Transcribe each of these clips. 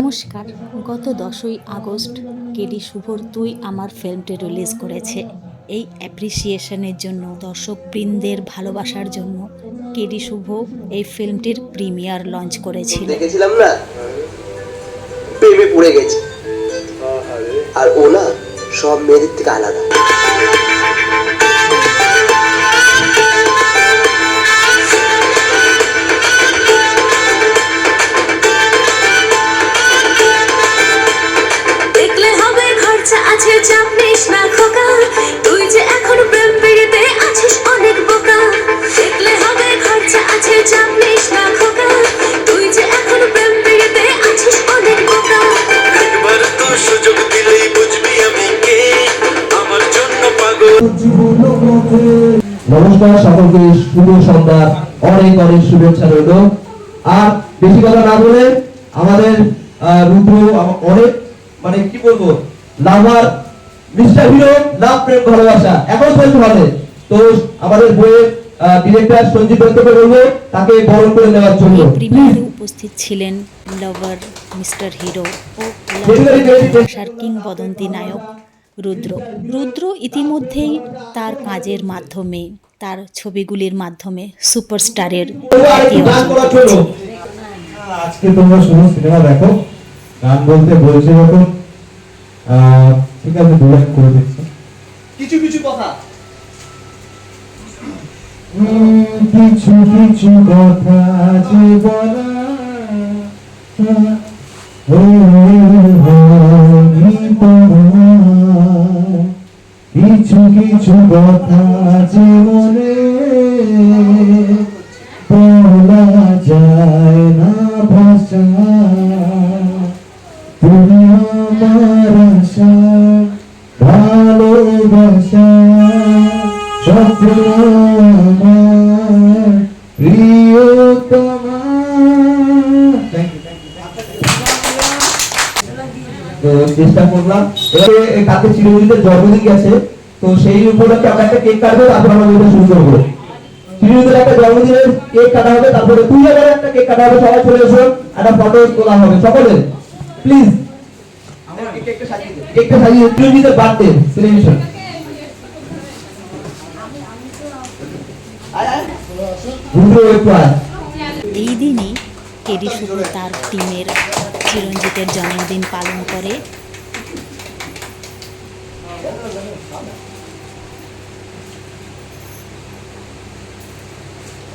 নমস্কার, গত দশই আগস্ট কেডি শুভর তুই আমার ফিল্মটি রিলিজ করেছে। এই অ্যাপ্রিসিয়েশনের জন্য, দর্শকবৃন্দের ভালোবাসার জন্য কেডি শুভ এই ফিল্মটির প্রিমিয়ার লঞ্চ করেছিল। দেখেছিলাম না? প্রেমে পড়ে গেছে। আর ও না সব মেয়েদের থেকে আলাদা। নমস্কার সকলকে শুভ সন্ধ্যার অনেক অনেক শুভেচ্ছা রইল। আর বেশি কথা না বলে আমাদের রুদ্র অনেক মানে কি বলব লাভার মিস্টার হিরো লাভ প্রেম ভালোবাসা এখন চলছে হবে তো আমাদের বইয়ের ডিরেক্টর সঞ্জীব দত্তকে বলব তাকে বরণ করে নেওয়ার জন্য। উপস্থিত ছিলেন লাভার মিস্টার হিরো ও কিংবদন্তি নায়ক। রুদ্র। রুদ্র ইতিমধ্যেই তার কাজের মাধ্যমে তার ছবিগুলির মাধ্যমে সুপারস্টারের আজকে তোমরা শুধু সিনেমা দেখো গান বলতে বলছে যখন ঠিক আছে করে দিচ্ছি কিছু কিছু কথা। কিছু কিছু কথা যে বলা। কথা মনে বলা যায় না ভাষা। তুমি আমার আশা, ভালোবাসা স্বপ্ন আমার, প্রিয়তমা। চেষ্টা করলাম। এই চিরঞ্জিতের জন্মদিন গেছে তো সেই উপলক্ষে আমরা একটা কেক কাটবো তারপর আমরা বইটা শুরু করব। চিরঞ্জিতের একটা জন্মদিনের কেক কাটা হবে তারপরে তুই আবার একটা কেক কাটা হবে সবাই চলে এসো একটা ফটো তোলা হবে সকলে। প্লিজ কেকটা সাজিয়ে চিরঞ্জিতের বার্থডে সেলিব্রেশন রুদ্র এই দিনই কেডি শুভ তার টিমের চিরঞ্জিতের জন্মদিন পালন করে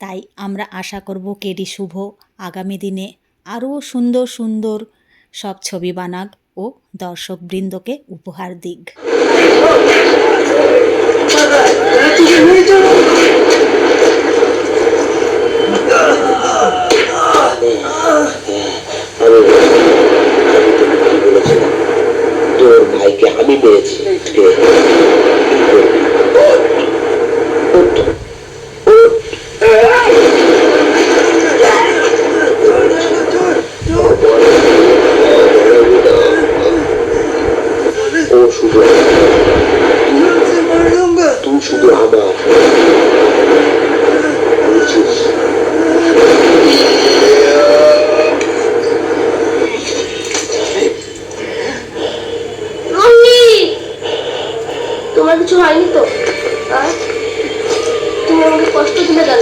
তাই আমরা আশা করব কেডি শুভ, আগামী দিনে আরও সুন্দর সুন্দর সব ছবি বানাক ও দর্শকবৃন্দকে উপহার দিক। আমি শুধু। তুই শুধু তোমার কিছু হয়নি তো? তুমি আমাকে কষ্ট দিলে গেল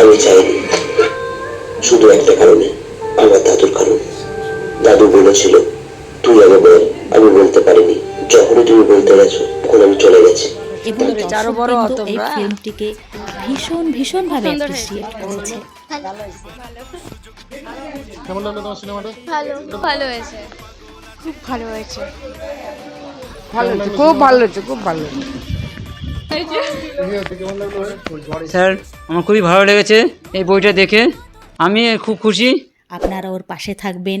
আমি চাইনি। শুধু একটা কারণে, আমার দাদুর কারণ। দাদু বলেছিল তুই আমি বল আমি বলতে পারিনি। যখনই তুমি বলতে গেছো তখন আমি চলে গেছি। এবং দর্শকবৃন্দ এই ফিল্মটিকে ভীষণ ভীষণভাবে অ্যাপ্রিসিয়েট করেছে। ভালো। ভালো হয়েছে। খুব ভালো হয়েছে। ভালো হয়েছে খুব ভালো হয়েছে খুব ভালো হয়েছে। স্যার আমার খুবই ভালো লেগেছে এই বইটা দেখে। আমি খুব খুশি। আপনারা ওর পাশে থাকবেন।